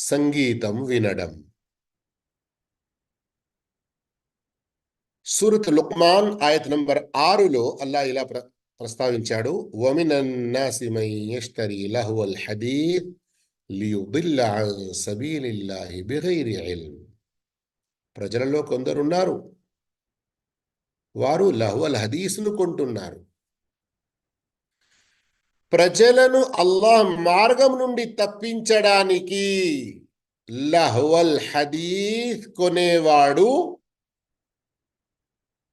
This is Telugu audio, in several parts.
సంగీతం వినడం. సూరత్ లుక్మాన్ ఆయత్ నంబర్ ఆరులో అల్లా ఇలా ప్ర ప్రస్తావించాడు. ప్రజలలో కొందరున్నారు. వారు లహువల్ హదీస్ను కొంటున్నారు. ప్రజలను అల్లాహ్ మార్గం నుండి తప్పించడానికి లహ్వల్ హదీస్ కొనేవాడు.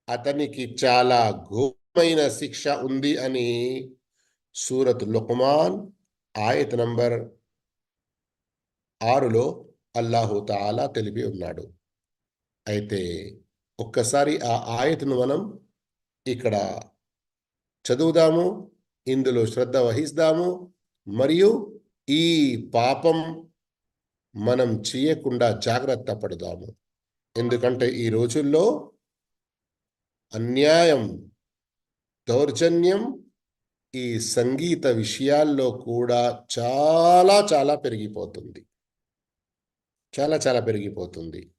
అతనికి చాలా ఘోరమైన శిక్ష ఉంది అని సూరత్ లుక్మాన్ ఆయత్ నంబర్ ఆరులో అల్లాహు తాలా తెలిపి ఉన్నాడు. అయితే ఒక్కసారి ఆ ఆయతను మనం ఇక్కడ చదువుదాము. ఇందులో శ్రద్ధ వహిస్తాము. మరియు ఈ పాపం మనం చేయకుండా జాగ్రత్త పడదాము. ఎందుకంటే ఈ రోజుల్లో అన్యాయం దౌర్జన్యం ఈ సంగీత విషయాల్లో కూడా చాలా చాలా పెరిగిపోతుంది. చాలా చాలా పెరిగిపోతుంది.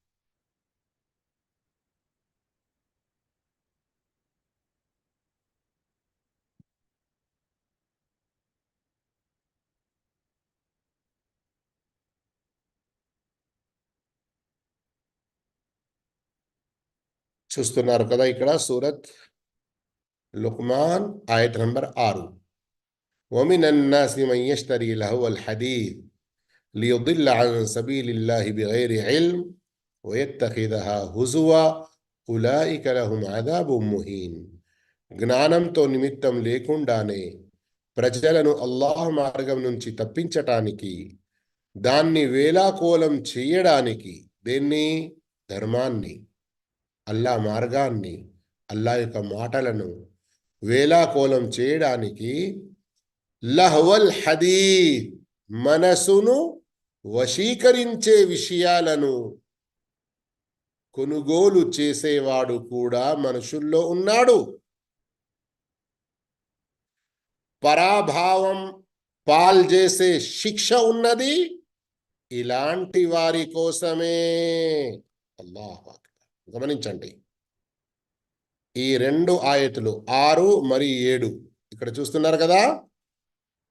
చూస్తున్నారు కదా ఇక్కడ సూరత్ లుక్మాన్ ఆయత్ నంబర్ ఆరు ومن الناس من يشتري لهو الحديث ليضل عن سبيل الله بغير علم ويتخذها هزوا أولئك لهم عذاب مهين జ్ఞానంతో నిమిత్తం లేకుండానే ప్రజలను అల్లాహ్ మార్గం నుంచి తప్పించటానికి దాన్ని వేలాకోలం చేయడానికి దేన్ని ధర్మాన్ని అల్లా మార్గాన్ని అల్లా యొక్క మాటలను వేలాకోలం చేయడానికి లహవల్ హదీ మనసును వశీకరించే విషయాలను కొనుగోలు చేసేవాడు కూడా మనుషుల్లో ఉన్నాడు. పరాభావం పాల్జేసే శిక్ష ఉన్నది ఇలాంటి వారి కోసమే. అల్లాహ్ గమనించండి. ఈ రెండు ఆయతులు ఆరు మరి ఏడు. ఇక్కడ చూస్తున్నారు కదా?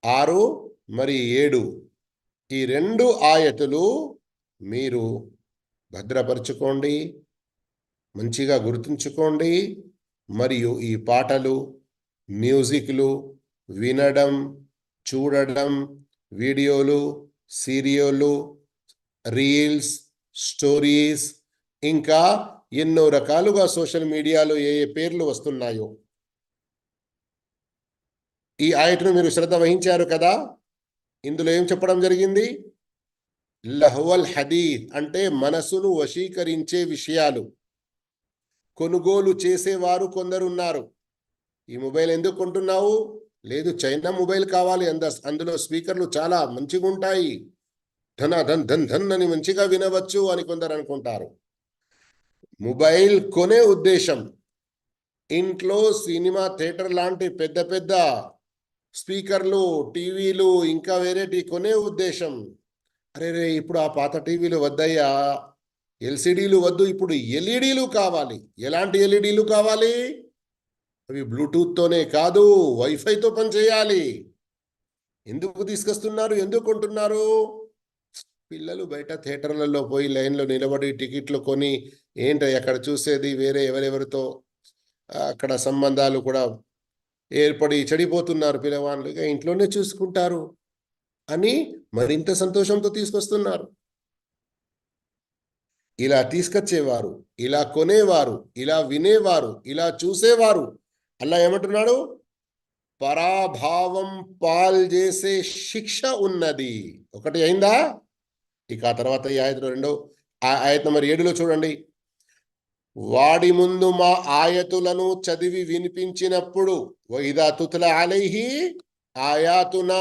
ఆరు మరి ఏడు. ఈ రెండు ఆయతులు మీరు భద్రపరుచుకోండి మంచిగా గుర్తుంచుకోండి మరియు ఈ పాటలు మ్యూజిక్లు వినడం చూడడం వీడియోలు సీరియళ్ళు రీల్స్ స్టోరీస్ ఇంకా ఎన్నో రకాలుగా సోషల్ మీడియాలో ఏ ఏ పేర్లు వస్తున్నాయో. ఈ ఆయటను మీరు శ్రద్ధ వహించారు కదా? ఇందులో ఏం చెప్పడం జరిగింది? లహ్వల్ హదీద్ అంటే మనసును వశీకరించే విషయాలు. కొనుగోలు చేసేవారు కొందరున్నారు. ఈ మొబైల్ ఎందుకు కొంటున్నావు? లేదు చైనా మొబైల్ కావాలి అంద అందులో స్పీకర్లు చాలా మంచిగా ఉంటాయి ధన ధన్ ధన్ ధన్ అని మంచిగా వినవచ్చు అని కొందరు అనుకుంటారు. మొబైల్ కొనే ఉద్దేశం. ఇంట్లో సినిమా థియేటర్ లాంటి పెద్ద పెద్ద స్పీకర్లు టీవీలు ఇంకా వేరేటి కొనే ఉద్దేశం. అరే రే ఇప్పుడు ఆ పాత టీవీలు వద్దయ్యా. ఎల్సిడీలు వద్దు ఇప్పుడు ఎల్ఈడీలు కావాలి. ఎలాంటి ఎల్ఈడీలు కావాలి? అవి బ్లూటూత్తోనే కాదు వైఫైతో పనిచేయాలి. ఎందుకు తీసుకొస్తున్నారు ఎందుకు కొంటున్నారు? పిల్లలు బయట థియేటర్లలో పోయి లైన్లో నిలబడి టికెట్లు కొని ఏంటి అక్కడ చూసేది వేరే ఎవరెవరితో? అక్కడ సంబంధాలు కూడా ఏర్పడి చెడిపోతున్నారు పిల్లవాళ్ళు ఇక ఇంట్లోనే చూసుకుంటారు అని మరింత సంతోషంతో తీసుకొస్తున్నారు. ఇలా తీసుకొచ్చేవారు ఇలా కొనేవారు ఇలా వినేవారు ఇలా చూసేవారు. అలా ఏమంటున్నాడు? పరాభావం పాల్ చేసే శిక్ష ఉన్నది. ఒకటి అయిందా? ఇక ఆ తర్వాత ఈ ఆయతలో రెండో ఆ ఆయత నెంబర్ ఏడులో చూడండి. వాడి ముందు మా ఆయతులను చదివి వినిపించినప్పుడు వైదా తుతుల అలైహి ఆయాతునా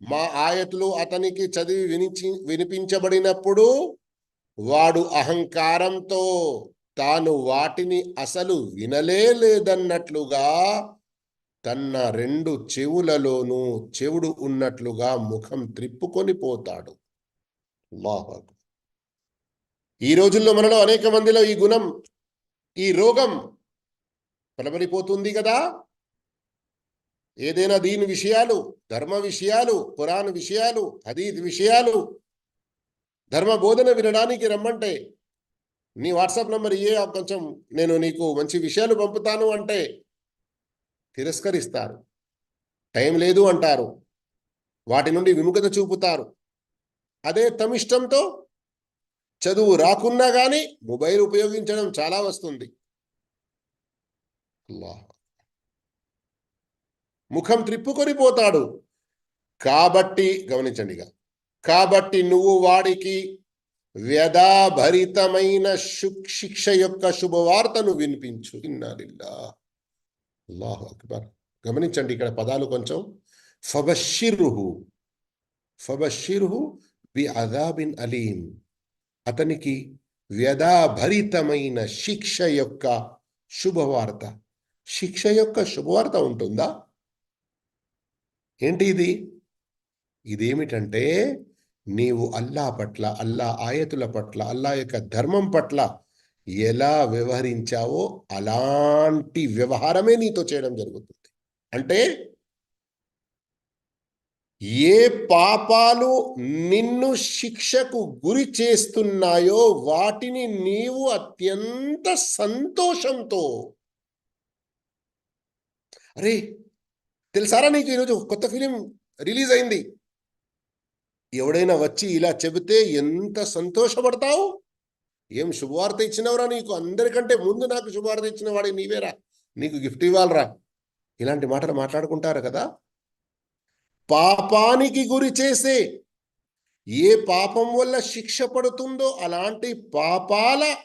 మా ఆయతులు అతనికి చదివి వినిచి వినిపించబడినప్పుడు వాడు అహంకారంతో తాను వాటిని అసలు వినలే లేదన్నట్లుగా తన రెండు చెవులలోనూ చెవుడు ఉన్నట్లుగా ముఖం త్రిప్పుకొని పోతాడు. అల్లాహు ఈ రోజుల్లో మనలో అనేక మందిలో ఈ గుణం ఈ రోగం ప్రబలిపోతుంది కదా. ఏదైనా దీని విషయాలు ధర్మ విషయాలు పురాణ విషయాలు హదీద్ విషయాలు ధర్మ బోధన వినడానికి రమ్మంటే నీ వాట్సాప్ నెంబర్ ఇయ్యే కొంచెం నేను నీకు మంచి విషయాలు పంపుతాను అంటే తిరస్కరిస్తారు. టైం లేదు అంటారు. వాటి నుండి విముఖత చూపుతారు. అదే తమిష్టంతో చదువు రాకున్నా కానీ మొబైల్ ఉపయోగించడం చాలా వస్తుంది. ముఖం త్రిప్పుకొని పోతాడు. కాబట్టి గమనించండి ఇక. కాబట్టి నువ్వు వాడికి వ్యధాభరితమైన శిక్ష యొక్క శుభవార్తను వినిపించు. ఇన్నాలిల్లా అల్లాహు అక్బర్. గమనించండి ఇక్కడ పదాలు కొంచెం. ఫబషిర్హు. ఫబషిర్హు బి అదాబిన్ అలీం అతనికి వ్యధాభరితమైన శిక్ష యొక్క శుభవార్త. శిక్ష యొక్క శుభవార్త ఉంటుందా? ఏంటి ఇది? ఇదేమిటంటే నీవు అల్లా పట్ల అల్లా ఆయతుల పట్ల అల్లా యొక్క ధర్మం పట్ల ఎలా వ్యవహరించావో అలాంటి వ్యవహారమే నీతో చేయడం జరుగుతుంది. అంటే ఏ పాపాలు నిన్ను శిక్షకు గురి చేస్తున్నాయో వాటిని నీవు అత్యంత సంతోషంతో. అరే తెలుసారా నీకు ఈరోజు కొత్త ఫిలిం రిలీజ్ అయింది? ఎవడైనా వచ్చి ఇలా చెబితే ఎంత సంతోషపడతావు? ఏం శుభవార్త ఇచ్చినవరా నీకు? అందరికంటే ముందు నాకు శుభవార్త ఇచ్చిన వాడి నీవేరా? నీకు గిఫ్ట్ ఇవ్వాలరా? ఇలాంటి మాటలు మాట్లాడుకుంటారు కదా? పాపానికి గురి చేసే. ఏ పాపం వల్ల శిక్ష పడుతుందో అలాంటి పాపాల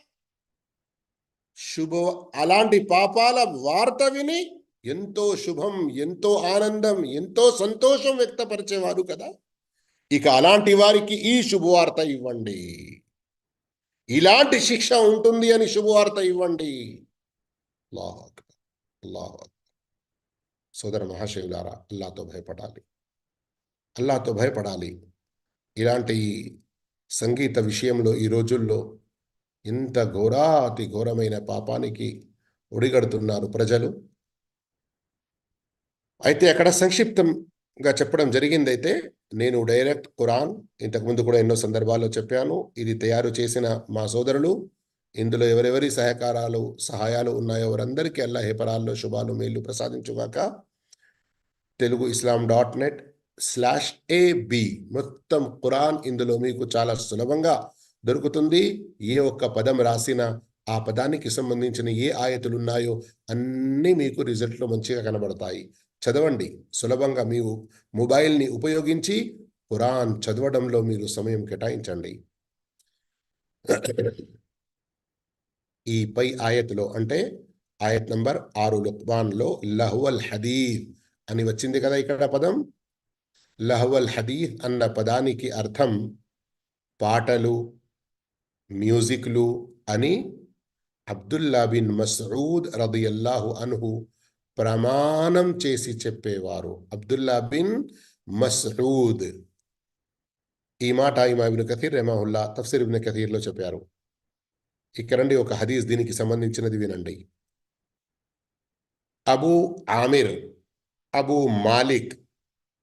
శుభ అలాంటి పాపాల వార్త విని ఎంతో శుభం ఎంతో ఆనందం ఎంతో సంతోషం వ్యక్తపరిచేవారు కదా. ఇక అలాంటి వారికి ఈ శుభవార్త ఇవ్వండి. ఇలాంటి శిక్ష ఉంటుంది అని శుభవార్త ఇవ్వండి. అల్లాహు సోదర మహాశివులారా అల్లాతో భయపడాలి. అల్లాతో భయపడాలి. ఇలాంటి సంగీత విషయంలో ఈ రోజుల్లో ఇంత ఘోరాతి ఘోరమైన పాపానికి ఒడిగడుతున్నారు ప్రజలు. అయితే అక్కడ సంక్షిప్తంగా చెప్పడం జరిగిందైతే నేను డైరెక్ట్ ఖురాన్ ఇంతకుముందు కూడా ఎన్నో సందర్భాల్లో చెప్పాను. ఇది తయారు చేసిన మా సోదరులు. ఇందులో ఎవరెవరి సహకారాలు సహాయాలు ఉన్నాయో వారందరికీ అల్లా హెపరాల్లో శుభాలు మేలు ప్రసాదించుగాక. Telugu Islam dot net slash A B మొత్తం ఖురాన్ ఇందులో మీకు చాలా సులభంగా దొరుకుతుంది. ఏ ఒక్క పదం రాసిన ఆ పదానికి సంబంధించిన ఏ ఆయతులు ఉన్నాయో అన్నీ మీకు రిజల్ట్లో మంచిగా కనబడతాయి. చదవండి. సులభంగా మీ మొబైల్ని ఉపయోగించి ఖురాన్ చదవడంలో మీరు సమయం కేటాయించండి. ఈ పై ఆయత్లో అంటే ఆయత్ నంబర్ ఆరు లుక్మాన్లో లహువల్ హదీద్ అని వచ్చింది కదా ఇక్కడ పదం. లహవల్ హదీఫ్ అన్న పదానికి అర్థం పాటలు మ్యూజిక్లు అని అబ్దుల్లా బిన్ మసూద్ రదియల్లాహు అన్హు ప్రమాణం చేసి చెప్పేవారు. Abdullah bin Masood. ఈ మాట ఇమా కథీర్ రెమాహుల్లా తఫ్సీర్ ఇబ్న్ కథీర్లో చెప్పారు. ఇక్కడండి ఒక హదీస్ దీనికి సంబంధించినది వినండి. అబూ ఆమిర్ అబూ మాలిక్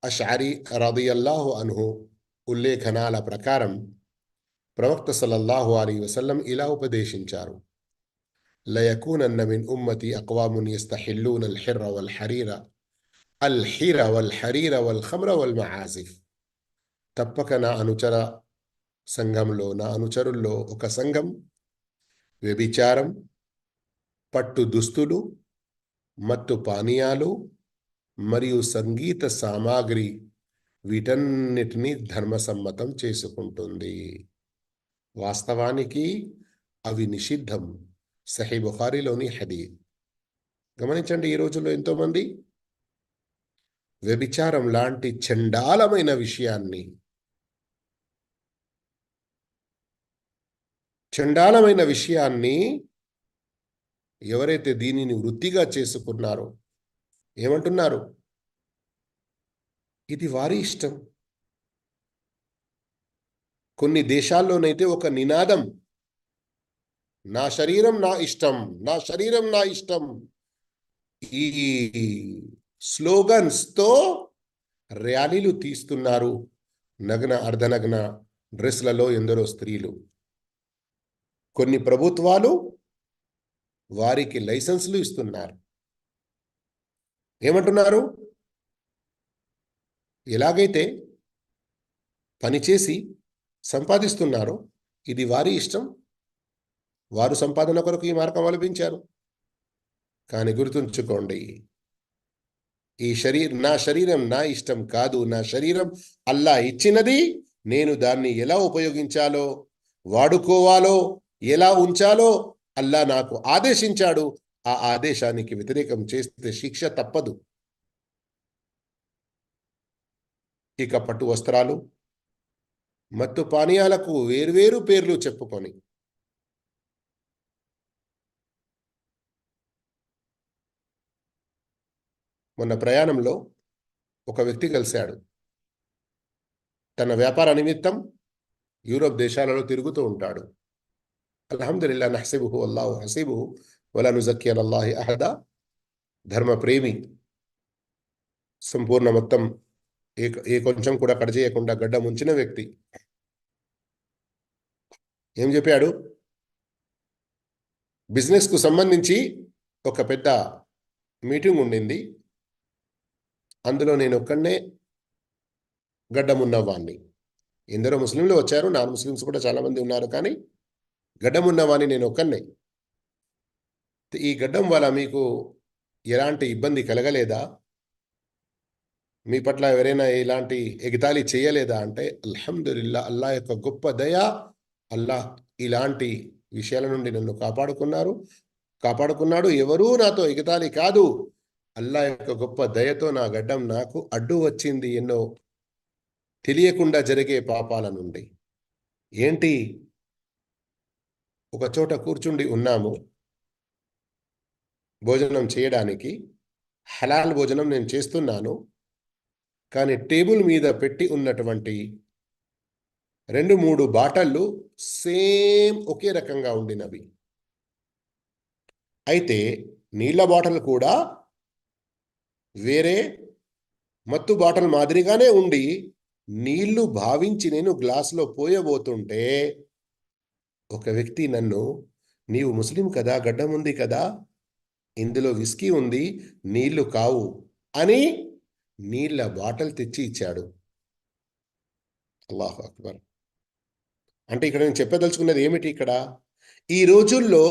అషారి రదియల్లాహు అన్హు ఉల్లేఖనాల ప్రకారం ప్రవక్త సల్లల్లాహు అలీ వసల్లం ఇలా ఉపదేశించారు ليكونن من أمتي أقوام يستحلون الحر والحرير الحير والحرير والخمر والمعازف తప్పక నా అనుచర సంఘంలో నా అనుచరుల్లో ఒక సంఘం వ్యభిచారం పట్టు దుస్తులు మత్తు పానీయాలు మరియు సంగీత సామాగ్రి వీటన్నిటినీ ధర్మసమ్మతం చేసుకుంటుంది. వాస్తవానికి అవి నిషిద్ధం. సహీ బుఖారిలోని హదీద్ గమనించండి ఈ రోజుల్లో ఎంతోమంది వ్యభిచారం లాంటి చండాలమైన విషయాన్ని చండాలమైన విషయాన్ని ఎవరైతే దీనిని వృత్తిగా చేసుకున్నారో ఏమంటున్నారు? ఇది వారి ఇష్టం. కొన్ని దేశాల్లోనైతే ఒక నినాదం నా శరీరం నా ఇష్టం నా శరీరం నా ఇష్టం. ఈ స్లోగన్స్తో ర్యాలీలు తీస్తున్నారు నగ్న అర్ధనగ్న డ్రెస్లలో ఎందరో స్త్రీలు. కొన్ని ప్రభుత్వాలు వారికి లైసెన్స్లు ఇస్తున్నారు. ఏమంటున్నారు? ఎలాగైతే పనిచేసి సంపాదిస్తున్నారో ఇది వారి ఇష్టం. వారు సంపాదన కొరకు ఈ మార్గం అవలంబించారు కానీ గుర్తుంచుకోండి ఈ శరీరం నా శరీరం నా ఇష్టం కాదు. నా శరీరం అల్లా ఇచ్చినది నేను దాన్ని ఎలా ఉపయోగించాలో వాడుకోవాలో ఎలా ఉంచాలో అల్లా నాకు ఆదేశించాడు. ఆ ఆదేశానికి వ్యతిరేకం చేస్తే శిక్ష తప్పదు. ఇక పట్టు వస్త్రాలు మత్తు పానీయాలకు వేర్వేరు పేర్లు చెప్పుకొని. మొన్న ప్రయాణంలో ఒక వ్యక్తి కలిశాడు. తన వ్యాపార నిమిత్తం యూరోప్ దేశాలలో తిరుగుతూ ఉంటాడు. అల్హమ్దుల్లా నహసీబుహు అల్లాహు హసీబు వలనుజక్కి నుజక్కి అహద అహదా ధర్మ ప్రేమి సంపూర్ణ మొత్తం ఏ ఏ కొంచెం కూడా కట్ చేయకుండా గడ్డ ముంచిన వ్యక్తి. ఏం చెప్పాడు? బిజినెస్కు సంబంధించి ఒక పెద్ద మీటింగ్ ఉండింది. అందులో నేను ఒక్కడనే గడ్డమున్నవాణ్ణి ఎందరో ముస్లింలు వచ్చారు. నాన్ ముస్లిమ్స్ కూడా చాలా మంది ఉన్నారు కానీ గడ్డమున్నవాణ్ణి నేను ఒక్కనే ఈ గడ్డం వల్ల మీకు ఎలాంటి ఇబ్బంది కలగలేదా? మీ పట్ల ఎవరైనా ఇలాంటి ఎగితాళి చేయలేదా అంటే అల్హమ్దుల్లా అల్లా యొక్క గొప్ప దయ అల్లా ఇలాంటి విషయాల నుండి నన్ను కాపాడుకున్నారు. కాపాడుకున్నాడు. ఎవరూ నాతో ఎగతాళి కాదు. అల్లా యొక్క గొప్ప దయతో నా గడ్డం నాకు అడ్డు వచ్చింది ఎన్నో తెలియకుండా జరిగే పాపాల నుండి. ఏంటి? ఒక చోట కూర్చుండి ఉన్నాము. భోజనం చేయడానికి హలాల్ భోజనం నేను చేస్తున్నాను కానీ టేబుల్ మీద పెట్టి ఉన్నటువంటి రెండు మూడు బాటళ్ళు సేమ్ ఒకే రకంగా ఉండినవి. అయితే నీళ్ళ బాటలు కూడా వేరే మత్తు బాటల్ మాదిరిగానే ఉండి నీళ్ళు భావించి నేను గ్లాసులో పోయబోతుంటే ఒక వ్యక్తి నన్ను నీవు ముస్లిం కదా గడ్డం ఉంది కదా ఇందులో విస్కీ ఉంది నీళ్ళు కావు అని నీళ్ళ బాటల్ తెచ్చి ఇచ్చాడు. అల్లాహు అక్బర్. అంటే ఇక్కడ నేను చెప్పదలుచుకున్నది ఏమిటి ఇక్కడ? ఈ రోజుల్లో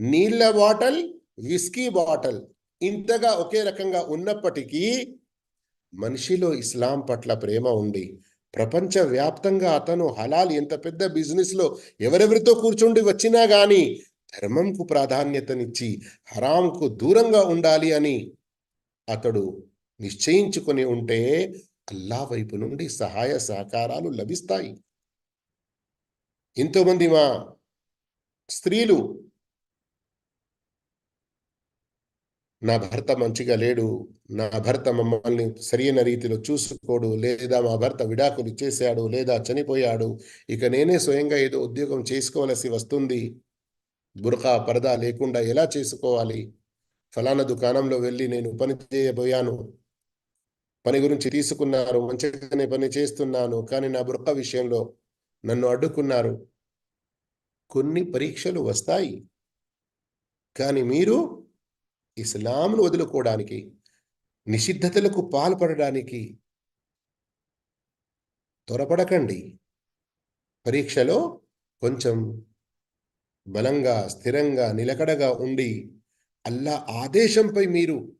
నీళ్ళ బాటల్ విస్కీ బాటల్ ఇంతగా ఒకే రకంగా ఉన్నప్పటికీ మనిషిలో ఇస్లాం పట్ల ప్రేమ ఉంది. ప్రపంచ వ్యాప్తంగా అతను హలాల్ ఎంత పెద్ద బిజినెస్లో ఎవరెవరితో కూర్చుండి వచ్చినా కానీ ధర్మంకు ప్రాధాన్యతనిచ్చి హరాంకు దూరంగా ఉండాలి అని అతడు నిశ్చయించుకొని ఉంటే అల్లా వైపు నుండి సహాయ సహకారాలు లభిస్తాయి. ఎంతోమంది మా స్త్రీలు నా భర్త మంచిగా లేడు నా భర్త మమ్మల్ని సరైన రీతిలో చూసుకోడు లేదా మా భర్త విడాకులు ఇచ్చేసాడు లేదా చనిపోయాడు ఇక నేనే స్వయంగా ఏదో ఉద్యోగం చేసుకోవలసి వస్తుంది. బురకా పరదా లేకుండా ఎలా చేసుకోవాలి? ఫలానా దుకాణంలో వెళ్ళి నేను పని చేయబోయాను. పని గురించి తీసుకున్నారు మంచిగానే పని చేస్తున్నాను కానీ నా బురక విషయంలో నన్ను అడ్డుకున్నారు. కొన్ని పరీక్షలు వస్తాయి. కానీ మీరు ఇస్లాంను వదులుకోవడానికి నిషిద్ధతలకు పాల్పడడానికి త్వరపడకండి. పరీక్షలో కొంచెం బలంగా స్థిరంగా నిలకడగా ఉండి అల్లా ఆదేశంపై మీరు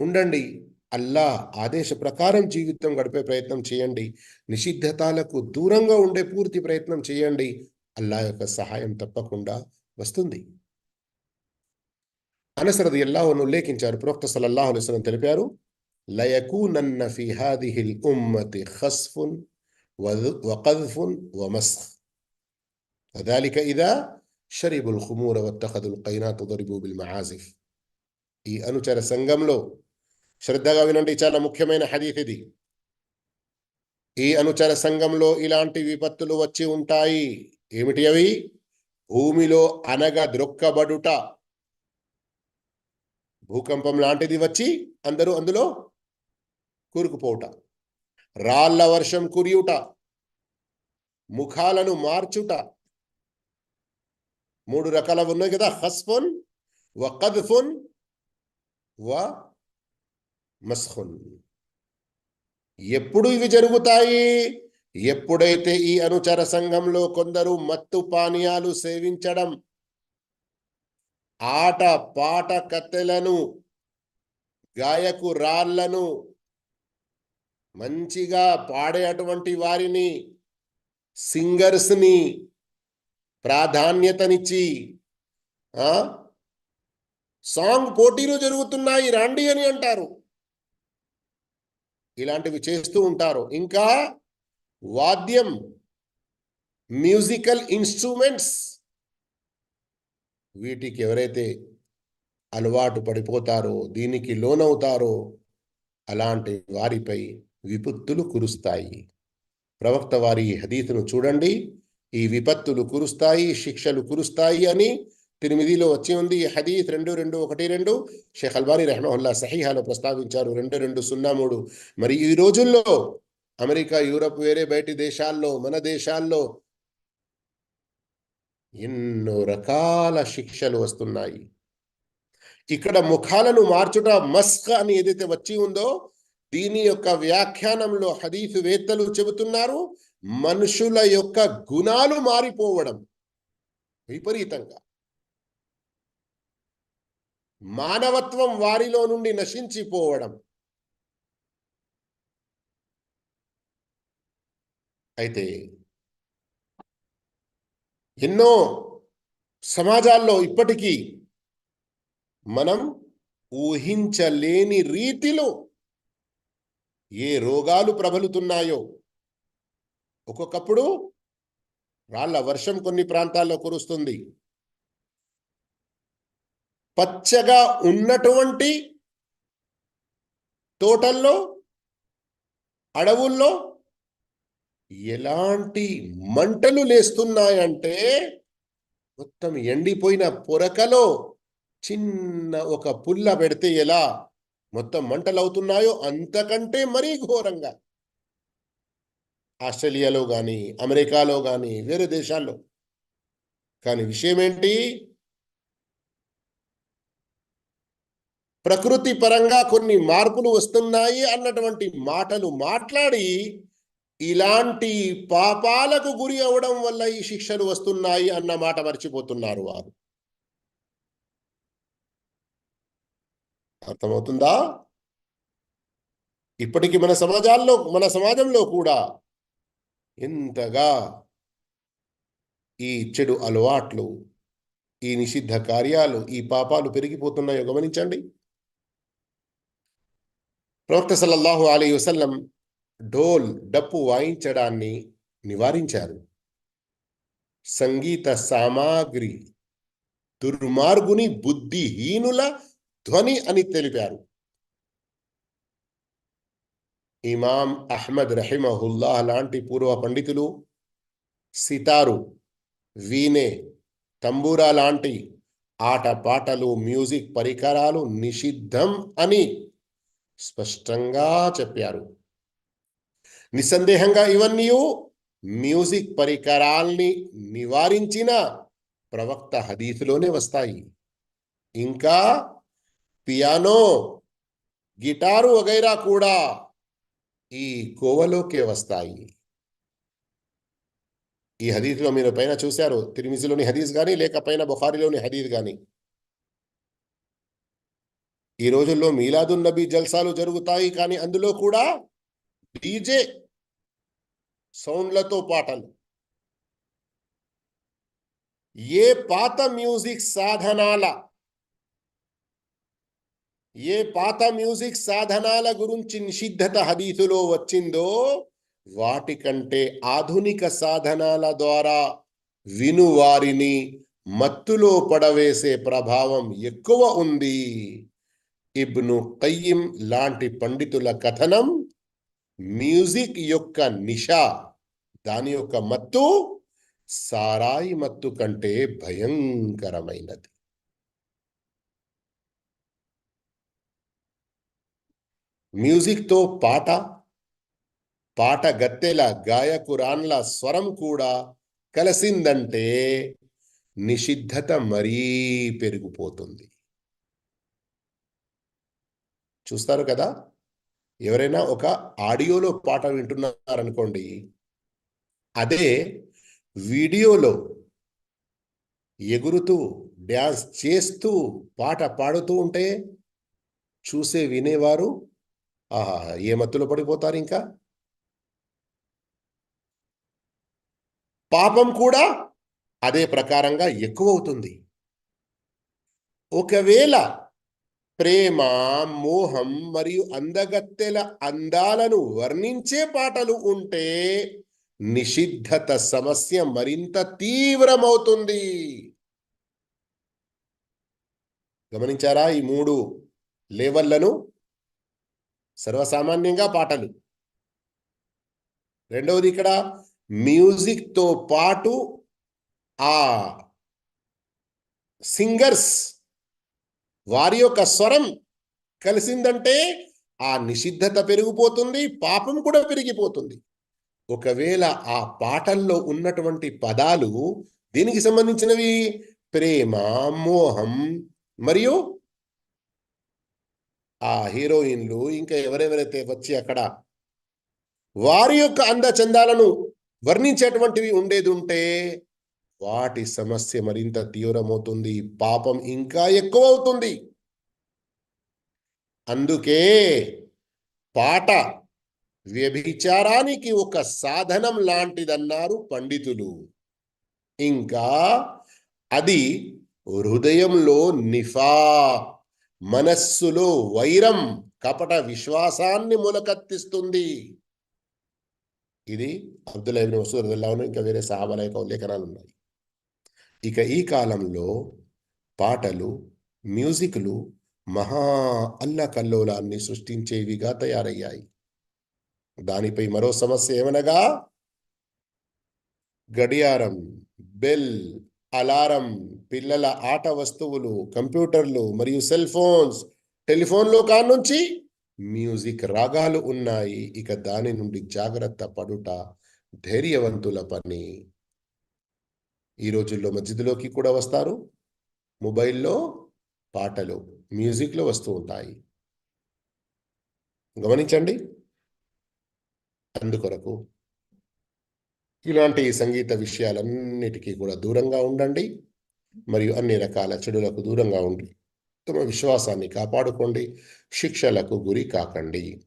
ఉండండి. అల్లా ఆదేశ ప్రకారం జీవితం గడిపే ప్రయత్నం చేయండి. నిషిద్ధతాలకు దూరంగా ఉండే పూర్తి ప్రయత్నం చేయండి. అల్లా యొక్క సహాయం తప్పకుండా వస్తుంది. అనసరది ఎల్లాహును ఉల్లేఖించారు. ప్రవక్త సల్లల్లాహు అలైహి తెలిపారు లయకూనన్న ఫి హాదిహిల్ ఉమ్మతి ఖస్ఫున్ వకద్ఫున్ వమస్ఖ్. وذلك إذا షరీబుల్ ఖుమూర వత్తఖదుల్ కైనాత్ దరిబు బిల్ మహాజిఫ్ ఈ అనుచర సంఘంలో శ్రద్ధగా వినండి చాలా ముఖ్యమైన హదీత్ ఇది ఈ అనుచర సంఘంలో ఇలాంటి విపత్తులు వచ్చి ఉంటాయి ఏమిటి అవి భూమిలో అనగ ద్రొక్కబడుట భూకంపం లాంటిది వచ్చి అందరూ అందులో కూరుకుపోవుట రాళ్ల వర్షం కురియుట ముఖాలను మార్చుట మూడు రకాల ఉన్నాయి కదా. హస్ఫున్ వ కద్ఫున్ వ మస్ఖున్. ఎప్పుడు ఇవి జరుగుతాయి? ఎప్పుడైతే ఈ అనుచర సంఘంలో కొందరు మత్తు పానీయాలు సేవించడం ఆట పాట కత్తెలను గాయకు రాళ్ళను మంచిగా పాడేటువంటి వారిని సింగర్స్ని ప్రాధాన్యతనిచ్చి సాంగ్ పోటీలు జరుగుతున్నాయి రాండి అని అంటారు. ఇలాంటివి చేస్తూ ఉంటారు. ఇంకా వాద్యం మ్యూజికల్ ఇన్స్ట్రుమెంట్స్ వీటికి ఎవరైతే అలవాటు పడిపోతారో దీనికి లోనవుతారో అలాంటి వారిపై విపత్తులు కురుస్తాయి. ప్రవక్త వారి హదీతును చూడండి. ఈ విపత్తులు కురుస్తాయి శిక్షలు కురుస్తాయి అని తిరిమిదిలో వచ్చి ఉంది ఈ హదీత్ రెండు రెండు ఒకటి రెండు. షేఖ్ అల్బానీ రెహమహుల్లా సహీహాలో ప్రస్తావించారు రెండు రెండు సున్నా మూడు. మరి ఈ రోజుల్లో అమెరికా యూరప్ వేరే బయటి దేశాల్లో మన దేశాల్లో ఎన్నో రకాల శిక్షలు వస్తున్నాయి. ఇక్కడ ముఖాలను మార్చుట మస్క్ అని ఏదైతే వచ్చి ఉందో దీని యొక్క వ్యాఖ్యానంలో హదీఫ్ వేత్తలు చెబుతున్నారు మనుషుల యొక్క గుణాలు మారిపోవడం విపరీతంగా. మానవత్వం వారిలో నుండి నశించిపోవడం. అయితే ఎన్నో సమాజాల్లో ఇప్పటికీ మనం ఊహించలేని రీతిలో ఏ రోగాలు ప్రబలుతున్నాయో. ఒక్కొక్కప్పుడు రాళ్ళ వర్షం కొన్ని ప్రాంతాల్లో కురుస్తుంది. పచ్చగా ఉన్నటువంటి తోటల్లో అడవుల్లో ఎలాంటి మంటలు లేస్తున్నాయంటే మొత్తం ఎండిపోయిన పొరకలో చిన్న ఒక పుల్ల పెడితే ఎలా మొత్తం మంటలు అవుతున్నాయో అంతకంటే మరీ ఘోరంగా. ఆస్ట్రేలియాలో కానీ అమెరికాలో కానీ వేరే దేశాల్లో. కానీ విషయం ఏంటి ప్రకృతి పరంగా కొన్ని మార్పులు వస్తున్నాయి అన్నటువంటి మాటలు మాట్లాడి ఇలాంటి పాపాలకు గురి అవడం వల్ల ఈ శిక్షలు వస్తున్నాయి అన్న మాట మర్చిపోతున్నారు వారు. అర్థమవుతుందా? ఇప్పటికి మన సమాజాల్లో మన సమాజంలో కూడా ఎంతగా ఈ చెడు అలవాట్లు ఈ నిషిద్ధ కార్యాలు ఈ పాపాలు పెరిగిపోతున్నాయో గమనించండి. ప్రవక్త సల్లల్లాహు అలీ వసల్లం డోల్ డప్పు వాయించడాన్ని నివారించారు. సంగీత సామాగ్రి దుర్మార్గుని బుద్ధిహీనుల ధ్వని అని తెలిపారు. ఇమాం అహ్మద్ రహిమహుల్లాహ్ లాంటి పూర్వ పండితులు సితారు వీణే తంబూరా లాంటి ఆటపాటలు మ్యూజిక్ పరికరాలు నిషిద్ధం అని స్పష్టంగా చెప్పారు. నిస్సందేహంగా ఇవన్నీ మ్యూజిక్ పరికరాల్ని నివారించిన ప్రవక్త హదీఫ్లోనే వస్తాయి. ఇంకా పియానో గిటారు వగైరా కూడా ఈ కోవలోకే వస్తాయి. ఈ హదీస్లో మీరు పైన చూశారు తిరిమిజిలోని హదీస్ కానీ లేక పైన బుఖారిలోని హదీస్ కానీ ఈ రోజుల్లో మీలాదున్ నబీ జల్సాలు జరుగుతాయి కానీ అందులో కూడా డీజే సౌండ్లతో పాటలు. ఏ పాత మ్యూజిక్ సాధనాల ఏ పాత మ్యూజిక్ సాధనాల గురించి నిషిద్ధత హదీసులో వచ్చిందో వాటికంటే ఆధునిక సాధనాల ద్వారా వినువారిని మత్తులో పడవేసే ప్రభావం ఎక్కువ ఉంది. ఇబ్ను కయ్యిం లాంటి పండితుల కథనం మ్యూజిక్ యొక్క నిష దాని యొక్క మత్తు సారాయి మత్తు కంటే భయంకరమైనది. మ్యూజిక్తో పాట పాట గత్తెల గాయకురాన్ల స్వరం కూడా కలిసిందంటే నిషిద్ధత మరీ పెరిగిపోతుంది. చూస్తారు కదా? ఎవరైనా ఒక ఆడియోలో పాట వింటున్నారనుకోండి అదే వీడియోలో ఎగురుతూ డ్యాన్స్ చేస్తూ పాట పాడుతూ ఉంటే చూసే వినేవారు ఆహా ఏ మత్తులో పడిపోతారు ఇంకా? పాపం కూడా అదే ప్రకారంగా ఎక్కువ అవుతుంది ఒకవేళ ప్రేమ మోహం మరియు అందగత్తెల అందాలను వర్ణించే పాటలు ఉంటే నిషిద్ధత సమస్య మరింత తీవ్రమవుతుంది. గమనించారా ఈ మూడు లేవళ్ళను సర్వసామాన్యంగా పాటలు. రెండవది ఇక్కడ మ్యూజిక్తో పాటు ఆ సింగర్స్ వారి యొక్క స్వరం కలిసిందంటే ఆ నిషిద్ధత పెరిగిపోతుంది పాపం కూడా పెరిగిపోతుంది. ఒకవేళ ఆ పాటల్లో ఉన్నటువంటి పదాలు దీనికి సంబంధించినవి ప్రేమ మోహం మరియు ఆ హీరోయిన్లు ఇంకా ఎవరెవరైతే వచ్చి అక్కడ వారి యొక్క అందచందాలను వర్ణించేటువంటివి ఉండేది ఉంటే వాటి సమస్య మరింత తీవ్రమవుతుంది పాపం ఇంకా ఎక్కువ అవుతుంది అందుకే పాట వ్యభిచారానికి ఒక సాధనం లాంటిదన్నారు పండితులు. ఇంకా అది హృదయంలో నిఫా మనస్సులో వైరం కపట విశ్వాసాన్ని మొలకత్తిస్తుంది. ఇది అబ్దుల్లాబిన్ మసూద్ ఇంకా వేరే సహాబాల యొక్క ఉల్లేఖనాలు ఉన్నాయి. ఇక ఈ కాలంలో పాటలు మ్యూజిక్లు మహా అల్లకల్లోలాన్ని సృష్టించేవిగా తయారయ్యాయి. దానిపై మరో సమస్య ఏమనగా? గడియారం బెల్ అలారం పిల్లల ఆట వస్తువులు కంప్యూటర్లు మరియు సెల్ ఫోన్స్ టెలిఫోన్లో కానుంచి మ్యూజిక్ రాగాలు ఉన్నాయి. ఇక దాని నుండి జాగ్రత్త పడుట ధైర్యవంతుల పని. ఈ రోజుల్లో మస్జిద్లోకి కూడా వస్తారు. మొబైల్లో పాటలు మ్యూజిక్లో వస్తూ ఉంటాయి. గమనించండి. అందుకొరకు ఇలాంటి సంగీత విషయాలన్నిటికీ కూడా దూరంగా ఉండండి. మరియు అన్ని రకాల చెడులకు దూరంగా ఉండి తమ విశ్వాసాన్ని కాపాడుకోండి. శిక్షలకు గురి కాకండి.